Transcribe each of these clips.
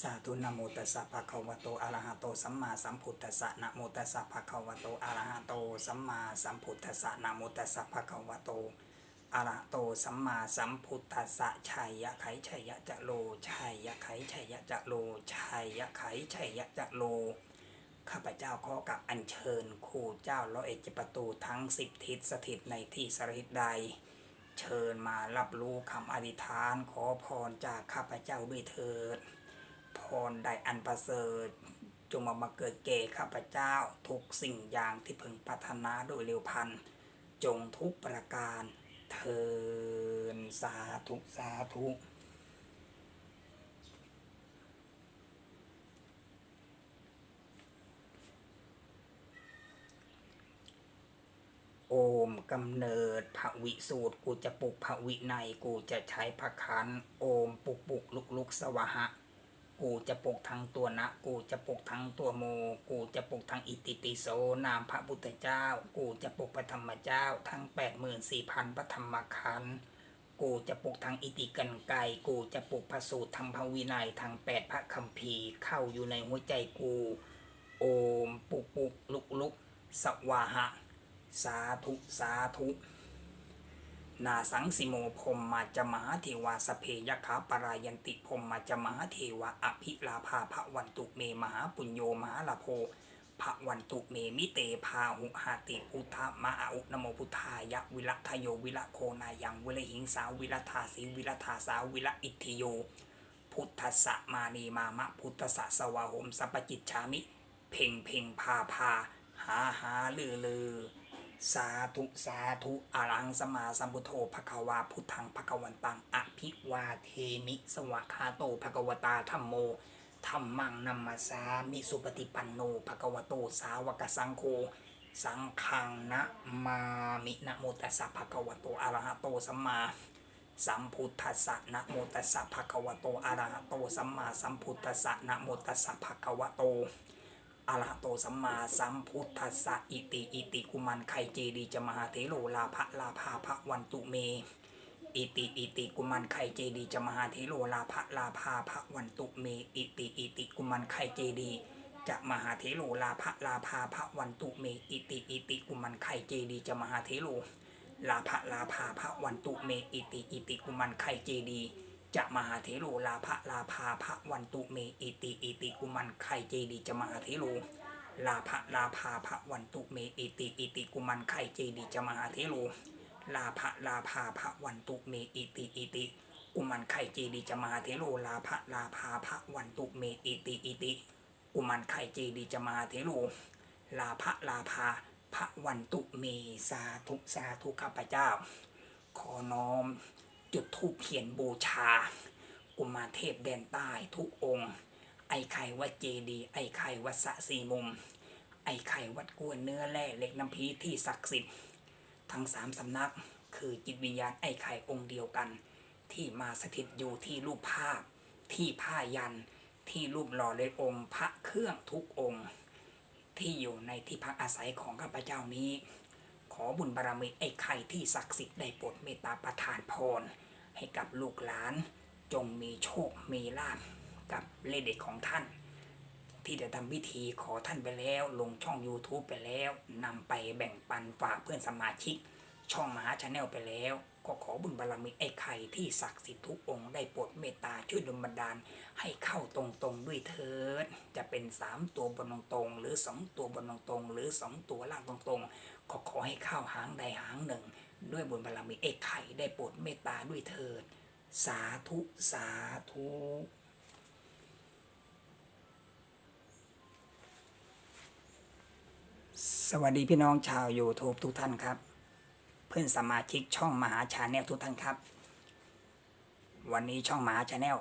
สาธุนะโมตัสสะภะคะวะโตอะระหะโตสัมมาสัมพุทธัสสะนะโมตัสสะภะคะวะโตอะระหะโตสัมมาสัมพุทธัสสะนะโมตัสสะภะคะวะโตอะระหะโตสัมมาสัมพุทธัสสะชัยยะไขชัยยะจะโลชัยยะไขชัยยะจะโลชัยยะไขชัยยะจะโลข้าพเจ้าขอกับอัญเชิญครูเจ้าร้อยเอกประตูทั้งสิบทิศสถิตในที่สถิตใด เชิญมารับรู้คำอธิษฐานขอพรจากข้าพเจ้าด้วยเถิด พรใดอันประเสริฐ จงมามาเกิดแก่ข้าพเจ้า ทุกสิ่งอย่างที่พึงปรารถนาโดยเร็วพัน จงทุกประการเทินสาธุสาธุโอมกำเนิดพระวิสูตร กูจะปลุกพระวิในกูจะใช้พระคันโอมปลุกปลุกลุกลุกสวะหะ กูจะปกทั้งตัวนะ กูจะปกทั้งตัวโม กูจะปกทั้งอิติปิโสนามพระพุทธเจ้า กูจะปกพระธรรมเจ้า ทั้งแปดหมื่นสี่พันพระธรรมคันกูจะปกทั้งอิติกันไกกูจะปกพระสูตรทั้งพระวินัยทั้งแปดพระคัมภีร์เข้าอยู่ในหัวใจกู โอมปุกปุกลุกลุกสวาหะ สาธุสาธุ นาสังสิโมพมมาจมหาเทวาสเพยขาปรายันติพมมาจมหาเทวาอภิลาภาภวันตุเมมหาปุญโยมหาลาโภภวันตุเมมิเตพาหุหาติพุทธมาอาอุนโมพุทธายะวิรัทโยวิระโคนายังวิรหิงสาวิรัธาสีวิรัธาสาวิรอิทธิโย พุทธสสะมานีมามะพุทธสสะสวาหมสัพปจิตชามิ เพ่งเพ่งพาพาหาหาลือลือ สาธุ สาธุอะรังสมมาสัมพุทโธภควาพุทธังภควันตังอภิวาเทมิสวากาโตภควตาธัมโมธัมมังนัมมาสามิสุปฏิปันโนภควโตสาวกสังโฆสังฆังนะมามินะโมตัสสะภะคะวะโตอะระหะโตสัมมาสัมพุทธัสสะนะโมตัสสะภะคะวะโตอะระหะโตสัมมาสัมพุทธัสสะนะโมตัสสะภะคะวะโต อะระโตสัมมาสัมพุทธัสสะอิติอิติกุมันไข่เจดีจะมหาเถโลลาภะลาภาภวันตุเม อิติอิติกุมันไข่เจดีจะมหาเถโลลาภะลาภาภวันตุเม อิติอิติกุมันไข่เจดีจะมหาเถโลลาภะลาภาภวันตุเม อิติอิติกุมันไข่เจดีจะมหาเถโลลาภะลาภาภวันตุเม อิติอิติกุมันไข่เจดี จะมหาเถโลลาภลาภาภวันตุเมอิติอิติกุมันไขเจดีจะมหาเถโลลาภลาภาภวันตุเมอิติอิติกุมันไขเจดีจะมหาเทโลลาภลาภาภวันตุเมอิติอิติกุมันไขเจดีจะมหาเทโลลาภลาภาภวันตุเมอิติอิติกุมันไขเจดีจะมหาเทโลลาภลาภาภวันตุเมสาธุสาธุข้าพเจ้า ขอน้อม จุดธูปเขียนบูชา กุมารเทพแดนใต้ทุกองค์ ไอ้ไข่วัดเจดี ไอ้ไข่วัดสะสีมุม ไอ้ไข่วัดกวนเนื้อแร่เหล็กน้ำพีที่ศักดิ์สิทธิ์ทั้งสามสำนักคือจิตวิญญาณไอ้ไข่องค์เดียวกัน ที่มาสถิตอยู่ที่รูปภาพ ที่ผ้ายัน ที่รูปหล่อเลยองค์พระเครื่องทุกองค์ ที่อยู่ในที่พักอาศัยของข้าพเจ้านี้ขอบุญบารมีไอ้ไข่ที่ศักดิ์สิทธิ์ได้โปรดเมตตาประทานพร ให้กับลูกหลาน จงมีโชคมีลาภกับเลขเด็ดของท่าน ที่ได้ทำพิธีขอท่านไปแล้ว ลงช่อง YouTube ไปแล้วนำไปแบ่งปันฝากเพื่อนสมาชิก ช่องมหาชาแนลไปแล้ว ก็ขอบุญบารมีไอ้ไข่ที่ศักดิ์สิทธิ์ทุกองค์ได้โปรดเมตตาช่วยดลบันดาล ให้เข้าตรงๆด้วยเถิด จะเป็น 3 ตัวบนตรงๆหรือ 2 ตัวบนตรงๆหรือ 2 ตัวล่างตรงๆขอขอให้เข้าหางใดหางหนึ่ง ด้วยบุญบารมีไอ้ไข่ได้โปรดเมตตาด้วยเถิด สาธุสาธุสวัสดีพี่น้องชาว YouTube ทุกท่านครับ เพื่อนสมาชิกช่องมหาชาแนลทุกท่านครับ วันนี้ช่องมหาชาแนล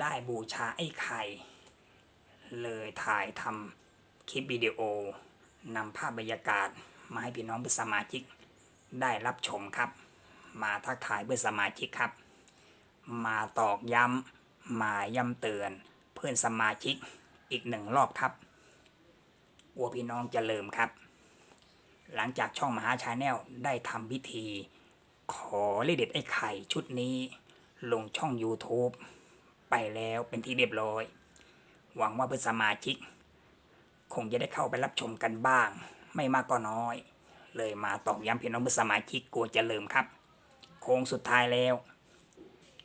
ได้บูชาไอ้ไข่ เลยถ่ายทำคลิปวิดีโอนำภาพบรรยากาศ มาให้พี่น้องเพื่อนสมาชิก ได้รับชมครับ มาทักทายเพื่อนสมาชิกครับ มาตอกย้ำมาย้ำเตือน เพื่อนสมาชิกอีกหนึ่งรอบครับกลัวพี่น้องจะเลิมครับ หลังจากช่องมหาชาแนลได้ทำพิธี ขอเลขเด็ดไอ้ไข่ชุดนี้ ลงช่อง YouTube ไปแล้วเป็นที่เรียบร้อย หวังว่าเพื่อนสมาชิก คงจะได้เข้าไปรับชมกันบ้าง ไม่มากก็น้อย เลยมาตอกย้ำพี่น้องเพื่อสมาชิกกลัวจะลืมครับ โค้งสุดท้ายแล้ว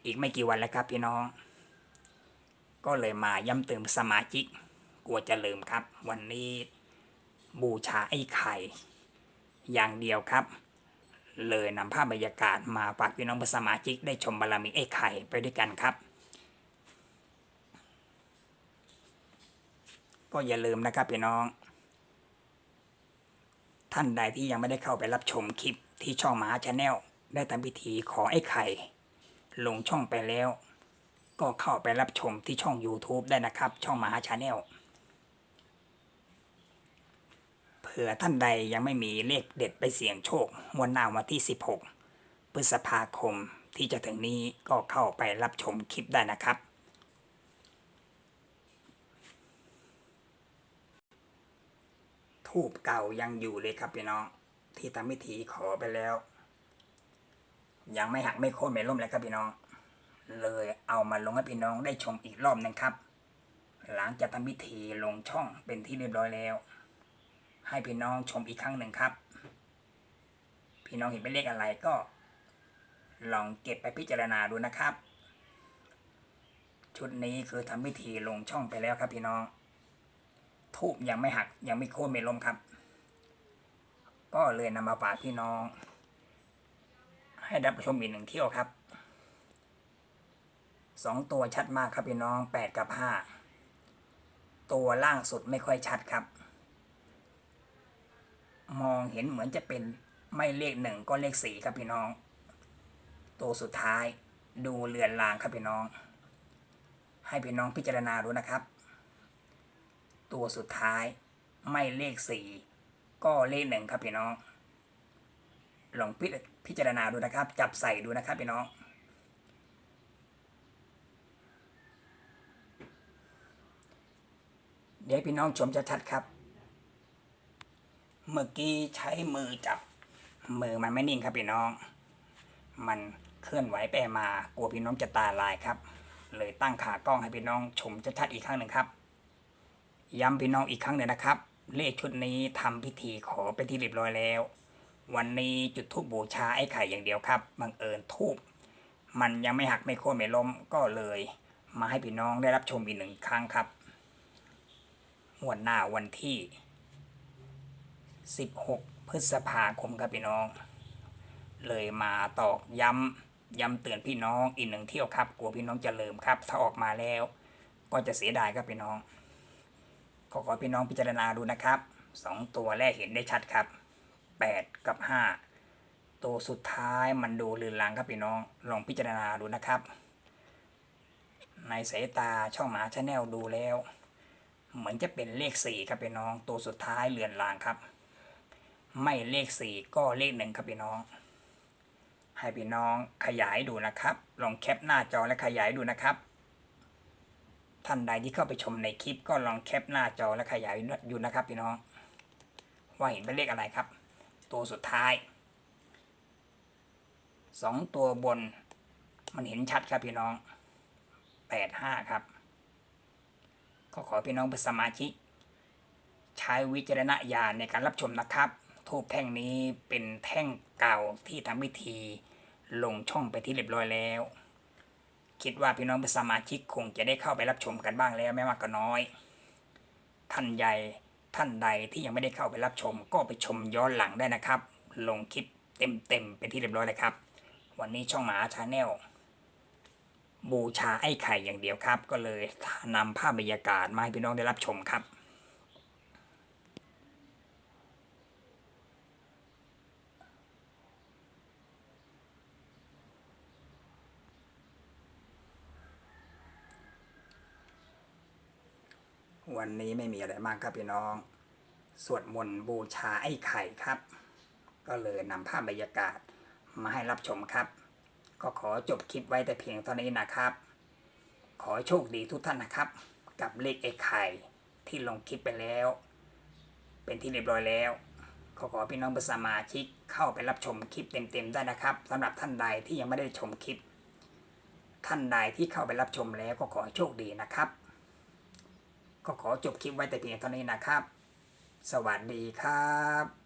อีกไม่กี่วันแล้วครับพี่น้อง ก็เลยมาย้ำเตือนสมาชิกกลัวจะลืมครับ วันนี้บูชาไอ้ไข่ อย่างเดียวครับ เลยนำภาพบรรยากาศมาฝากพี่น้องสมาชิกได้ชมบารมีไอ้ไข่ไปด้วยกันครับ ก็อย่าลืมนะครับพี่น้อง ท่านใดที่ยังไม่ได้เข้าไปรับชมคลิปที่ช่องมหาชาแนลได้ทำพิธีขอไอ้ไข่ ลงช่องไปแล้ว ก็เข้าไปรับชมที่ช่อง YouTube ได้นะครับ ช่องมหาชาแนลเผื่อท่านใดยังไม่มีเลขเด็ดไปเสี่ยงโชคมวนหน้าวันที่ 16 พฤษภาคมที่จะถึงนี้ก็เข้าไปรับชมคลิปได้นะครับ ทูบเก่ายังอยู่เลยครับพี่น้อง ที่ทำพิธีขอไปแล้ว ยังไม่หักไม่โค่นไม่ล้มเลยครับพี่น้อง เลยเอามาลงให้พี่น้องได้ชมอีกรอบหนึงครับ หลังจากทำพิธีลงช่องเป็นที่เรียบร้อยแล้ว ให้พี่น้องชมอีกครั้งหนึ่งครับ พี่น้องเห็นเป็นเลขอะไรก็ ลองเก็บไปพิจารณาดูนะครับ ชุดนี้คือทำพิธีลงช่องไปแล้วครับพี่น้อง ทูบยังไม่หักยังไม่โค่นไม่ล้มครับ ก็เลยนำมาฝากพี่น้อง ให้รับชมอีกหนึ่งเที่ยวครับสองตัวชัดมากครับพี่น้องแปดกับห้าตัวล่างสุดไม่ค่อยชัดครับ มองเห็นเหมือนจะเป็นไม่เลขหนึ่งก็เลขสี่ครับพี่น้อง ตัวสุดท้ายดูเลือนลางครับพี่น้อง ให้พี่น้องพิจารณาดูนะครับ ตัวสุดท้าย ไม่เลขสี่ก็เลขหนึ่งครับพี่น้อง ลองพิพิจารณาดูนะครับ จับใส่ดูนะครับพี่น้องเดี๋ยวพี่น้องชมจะชัดครับ เมื่อกี้ใช้มือจับ มือมันไม่นิ่งครับพี่น้อง มันเคลื่อนไหวไปมากลัวพี่น้องจะตาลายครับ เลยตั้งขากล้องให้พี่น้องชมจะชัดอีกครั้งหนึ่งครับ ย้ำพี่น้องอีกครั้งหนึ่งนะครับ เลขชุดนี้ทำพิธีขอไปนที่เรียบร้อยแล้ว วันนี้จุดธูปบูชาไอ้ไข่อย่างเดียวครับบังเอิญทูบมันยังไม่หักไม่โค่นไม่ล้มก็เลย มาให้พี่น้องได้รับชมอีกหนึ่งครั้งครับงวดหน้าวันที่ 16 พฤษภาคมครับพี่น้อง เลยมาตอกย้ำย้ำเตือนพี่น้องอีกหนึ่งเที่ยวครับกลัวพี่น้องจะลืมครับ ถ้าออกมาแล้ว ก็จะเสียดายครับพี่น้อง ขอขอพี่น้องพิจารณาดูนะครับสองตัวแรกเห็นได้ชัดครับแปดกับห้าตัวสุดท้ายมันดูลืนลางครับพี่น้องลองพิจารณาดูนะครับ ในสายตาช่องหมาชาแนลดูแล้ว เหมือนจะเป็นเลขสี่ครับพี่น้อง ตัวสุดท้ายเลือนลางครับ ไม่เลขสี่ก็เลขหนึ่งครับพี่น้อง ให้พี่น้องขยายดูนะครับ ลองแคปหน้าจอและขยายดูนะครับ ท่านใดที่เข้าไปชมในคลิปก็ลองแคปหน้าจอและขยายอยู่นะครับพี่น้อง ว่าเห็นเป็นเลขอะไรครับ ตัวสุดท้ายสองตัวบน มันเห็นชัดครับพี่น้องแปดห้าครับ ก็ขอพี่น้องเป็นสมาชิก ใช้วิจารณญาณในการรับชมนะครับทูบแท่งนี้เป็นแท่งเก่าที่ทำพิธีลงช่องไปที่เรียบร้อยแล้ว คิดว่าพี่น้องเป็นสมาชิกคงจะได้เข้าไปรับชมกันบ้างแล้วไม่มากก็น้อย ท่านใหญ่ท่านใดที่ยังไม่ได้เข้าไปรับชม ก็ไปชมย้อนหลังได้นะครับ ลงคลิปเต็มๆเป็นที่เรียบร้อยเลยครับ วันนี้ช่องหมาชาแนลบูชาไอ้ไข่อย่างเดียวครับ ก็เลยนำภาพบรรยากาศมาให้พี่น้องได้รับชมครับ วั นี้ไม่มีอะไรมากครับพี่น้อง สวดมนต์บูชาไอ้ไข่ครับ ก็เลยนำภาพบรรยากาศมาให้รับชมครับ ก็ขอจบคลิปไว้แต่เพียงเท่านี้นะครับ ขอโชคดีทุกท่านนะครับ กับเลขไอ้ไข่ที่ลงคลิปไปแล้ว เป็นที่เรียบร้อยแล้วขอขอพี่น้องเป็นสมาชิกเข้าไปรับชมคลิปเต็มๆได้นะครับสำหรับท่านใดที่ยังไม่ได้ชมคลิป ท่านใดที่เข้าไปรับชมแล้วก็ขอโชคดีนะครับ ก็ขอจบคลิปไว้แต่เพียงเท่านี้นะครับ สวัสดีครับ